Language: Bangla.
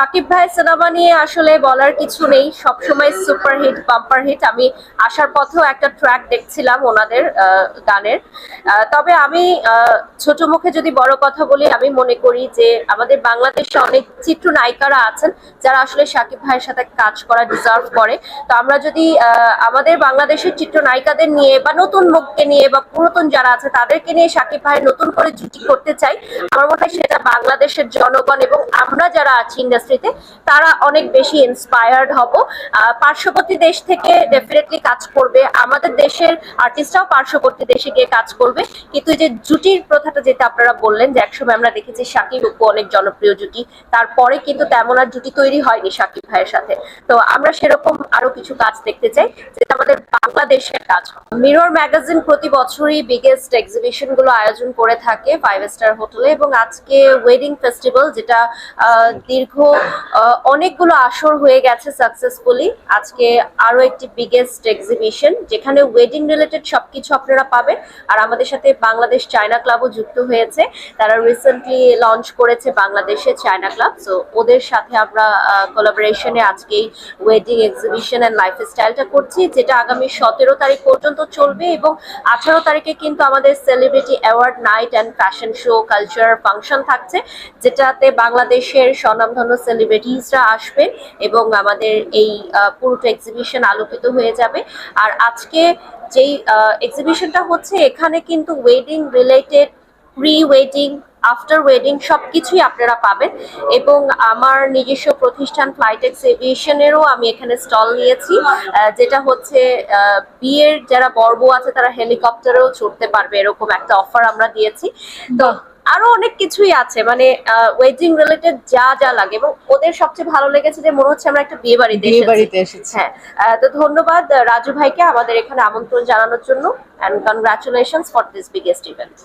শাকিব ভাই সিনেমা নিয়ে আসলে বলার কিছু নেই। সবসময় সুপার হিট বাম্পার হিট আমি আসার পথেও একটা ট্র্যাক দেখছিলাম ওনাদের গানের। তবে আমি ছোট মুখে যদি বড় কথা বলি, আমি মনে করি যে আমাদের বাংলাদেশে অনেক চিত্রনায়িকারা আছেন, যারা আসলে শাকিব ভাইয়ের সাথে কাজ করা ডিজার্ভ করে। তো আমরা যদি আমাদের বাংলাদেশের চিত্রনায়িকাদের নিয়ে বা নতুন মুখকে নিয়ে বা পুরাতন যারা আছে, তাদেরকে নিয়ে শাকিব ভাই নতুন করে জুটি করতে চাই, আমার মনে হয় সেটা বাংলাদেশের জনগণ এবং আমরা যারা আছি ইন্ডাস্ট্রিতে তারা অনেক বেশি ইন্সপায়ার্ড হব। পার্শ্ববর্তী দেশ থেকে ডেফিনেটলি কাজ করবে। আমাদের দেশের আর্টিস্টরাও পার্শ্ববর্তী দেশে গিয়ে কাজ করবে। কিন্তু যে জুটির প্রথাটা যেটা আপনারা বললেন, যে একসময় আমরা দেখেছি শাকিব উপু অনেক জনপ্রিয় জুটি। তারপরে কিন্তু তেমন আর জুটি তৈরি হয়নি শাকিব ভাইয়ের সাথে। তো আমরা সেরকম আরও কিছু কাজ দেখতে চাই, যেটা আমাদের বাংলাদেশের কাজ মিরর ম্যাগাজিন প্রতি বছরই বিগেস্ট এক্সিবিশনগুলো আয়োজন করে থাকে ফাইভ স্টার হোটেলে এবং আজকে ওয়েডিং ফেস্টিভ্যাল যেটা দীর্ঘ অনেকগুলো আসর হয়ে গেছে সাকসেসফুলি আজকে আরও একটি বিগেস্ট এক্সিবিশন যেখানে ওয়েডিং রিলেটেড সবকিছু আপনারা পাবেন। আর আমাদের সাথে বাংলাদেশ চায়না ক্লাবও যুক্ত হয়েছে। তারা রিসেন্টলি লঞ্চ করেছে বাংলাদেশে চায়না ক্লাব সো ওদের সাথে আমরা কোলাবোরেশনে আজকে ওয়েডিং এক্সিবিশন অ্যান্ড লাইফ লাইফস্টাইলটা করছি, যেটা আগামী সতেরো তারিখ পর্যন্ত চলবে এবং আঠারো তারিখে কিন্তু আমাদের celebrity award night and fashion show culture function থাকছে, যেটাতে বাংলাদেশের স্বনামধন্য সেলিব্রিটিসরা আসবে এবং আমাদের এই পুরোটা এক্সিবিশন আলোকিত হয়ে যাবে। আর আজকে যেই এক্সিবিশনটা হচ্ছে, এখানে কিন্তু wedding related pre wedding after wedding সবকিছুই আপনারা পাবেন। এবং আমার নিজস্ব প্রতিষ্ঠান ফ্লাইটেক্স এভিয়েশনেরও আমি এখানে স্টল নিয়েছি যেটা হচ্ছে বিয়ের যারা বর্ব আছে, তারা হেলিকপ্টারেও চড়তে পারবে, এরকম একটা অফার আমরা দিয়েছি। তো আরও অনেক কিছুই আছে মানে ওয়েডিং রিলেটেড যা যা লাগে এবং ওদের সবচেয়ে ভালো লেগেছে যে মনে হচ্ছে আমরা একটা বিয়ে বাড়িতে বিয়ে এসেছি। বাড়িতে এসেছি হ্যাঁ তো ধন্যবাদ রাজু ভাইকে আমাদের এখানে আমন্ত্রণ জানানোর জন্য and congratulations for this biggest event